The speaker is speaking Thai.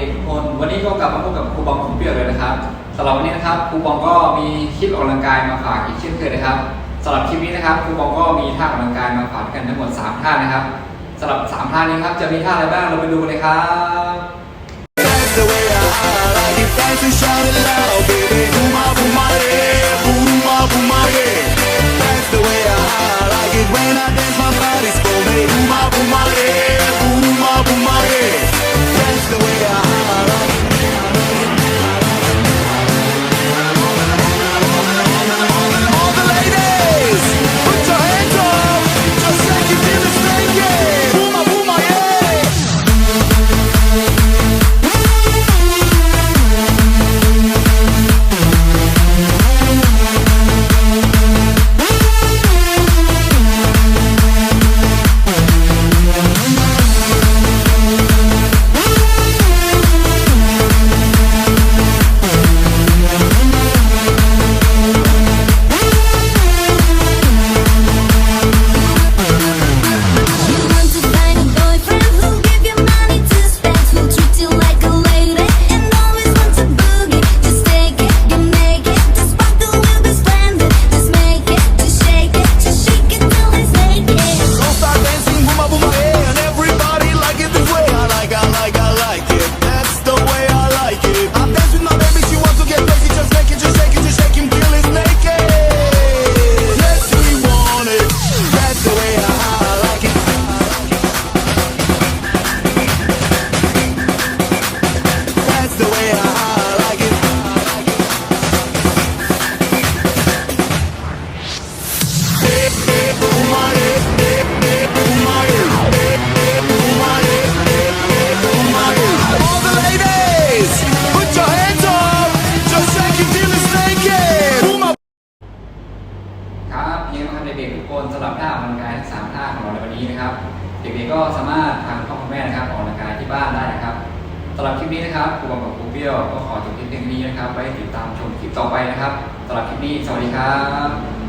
ด็กๆทุกคน วันนี้ก็กลับมาพบกับครูบอมคุณเปียกเลยนะครับสำหรับวันนี้นะครับครูบอมก็มีคลิปออกกำลังกายมาฝากอีกเช่นเคยนะครับสำหรับคลิปนี้นะครับครูบอมก็มีท่าออกกำลังกายมาฝากกันทั้งหมด 3 ท่านะครับสำหรับ 3 ท่านี้ครับจะมีท่าอะไรบ้างเราไปดูกันเลยครับ ก็สามารถทางพ่อคุณแม่นะครับออกกำลังกายที่บ้านได้นะครับสำหรับคลิปนี้นะครับครูบอมกับครูเปี้ยวก็ขอจบคลิปเพียงนี้นะครับไว้ติดตามชมคลิปต่อไปนะครับสำหรับคลิปนี้สวัสดีครับ